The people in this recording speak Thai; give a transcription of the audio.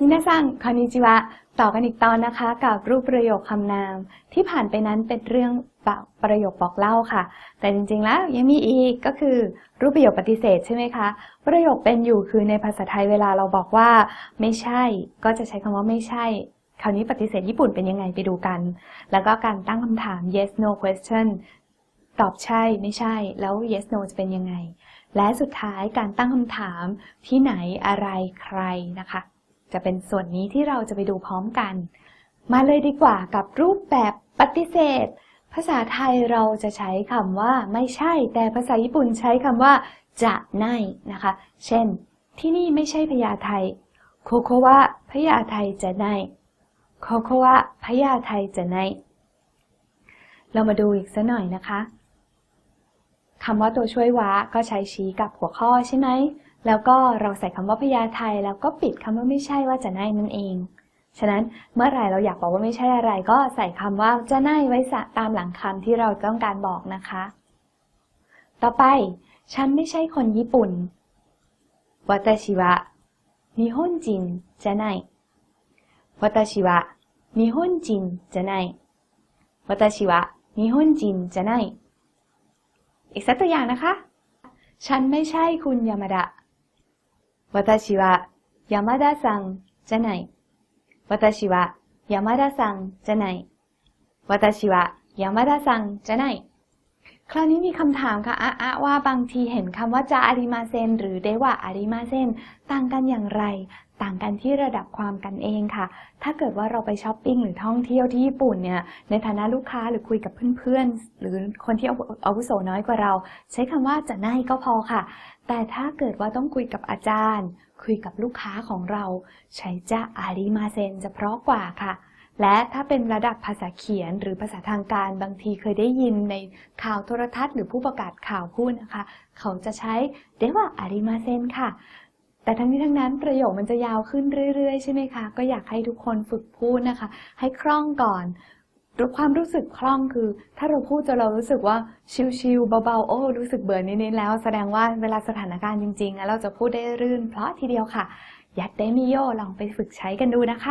มินาซังคอนิจิวะ ต่อกันอีกตอนนะคะ กับรูปประโยคคำนาม ที่ผ่านไปนั้นเป็นเรื่องประโยคบอกเล่าค่ะ แต่จริงๆแล้วยังมีอีกก็คือ รูปประโยคปฏิเสธใช่ไหมคะ ประโยคเป็นอยู่คือในภาษาไทยเวลาเราบอกว่า ไม่ใช่ ก็จะใช้คำว่าไม่ใช่ คราวนี้ปฏิเสธญี่ปุ่นเป็นยังไงไปดูกัน แล้วก็การตั้งคำถาม yes no question ตอบใช่ไม่ใช่ แล้ว yes no จะเป็นยังไง และสุดท้ายการตั้งคำถามที่ไหนอะไรใครนะคะ จะเป็นส่วนนี้ที่เราจะไปดูพร้อมกัน มาเลยดีกว่ากับรูปแบบปฏิเสธ ภาษาไทยเราจะใช้คำว่าไม่ใช่ แต่ภาษาญี่ปุ่นใช้คำว่า จะไม่นะคะ เช่น ที่นี่ไม่ใช่พญาไทโคโควะพญาไทจะไนโคโควะพญาไทจะไนเรามาดูอีกสักหน่อยนะคะคำว่าตัวช่วยวะก็ใช้ชี้กับหัวข้อใช่ไหม แล้วก็เราใส่คำว่าพญาไทแล้วก็ปิดคำว่าไม่ใช่ว่าจะไนนั่นเอง ฉะนั้นเมื่อไรเราอยากบอกว่าไม่ใช่อะไร ก็ใส่คำว่าจะไนไว้ตามหลังคำที่เราต้องการบอกนะคะ ต่อไป ฉันไม่ใช่คนญี่ปุ่นวาตาชิวะนิฮอนจินจะไนวาตาชิวะนิฮอนจินจะไนวาตาชิวะนิฮอนจินจะไนอีกสักตัวอย่างนะคะ ฉันไม่ใช่คุณยามาดะ 私は山田さんじゃない。私は山田さんじゃない。私は山田さんじゃない。 คราวนี้มีคำถามค่ะอะอะว่าบางทีเห็นคำว่าจะอาริมาเซน หรือเดวะอาริมาเซน ต่างกันอย่างไร ต่างกันที่ระดับความกันเองค่ะ ถ้าเกิดว่าเราไปช้อปปิ้งหรือท่องเที่ยวที่ญี่ปุ่นเนี่ยในฐานะลูกค้าหรือคุยกับเพื่อนๆ หรือคนที่อาวุโสน้อยกว่าเรา ใช้คำว่าจะไนก็พอค่ะ แต่ถ้าเกิดว่าต้องคุยกับอาจารย์ คุยกับลูกค้าของเรา ใช้จะอาริมาเซนจะเพราะกว่าค่ะ และถ้าเป็นระดับภาษาเขียนหรือภาษาทางการบางทีเคยได้ยินในข่าวโทรทัศน์หรือผู้ประกาศข่าวพูดนะคะ เขาจะใช้เดว่าอาริมาเซนค่ะ แต่ทั้งนี้ทั้งนั้นประโยคมันจะยาวขึ้นเรื่อยๆ ใช่ไหมคะ ก็อยากให้ทุกคนฝึกพูดนะคะ ให้คล่องก่อนความรู้สึกคล่องคือ ถ้าเราพูดจนเรารู้สึกว่าชิลๆเบาๆโอ้รู้สึกเบื่อนิดๆแล้ว แสดงว่าเวลาสถานการณ์จริงๆ แล้วเราจะพูดได้รื่นเพราะทีเดียวค่ะ ยัดเดมิโยลองไปฝึกใช้กันดูนะคะ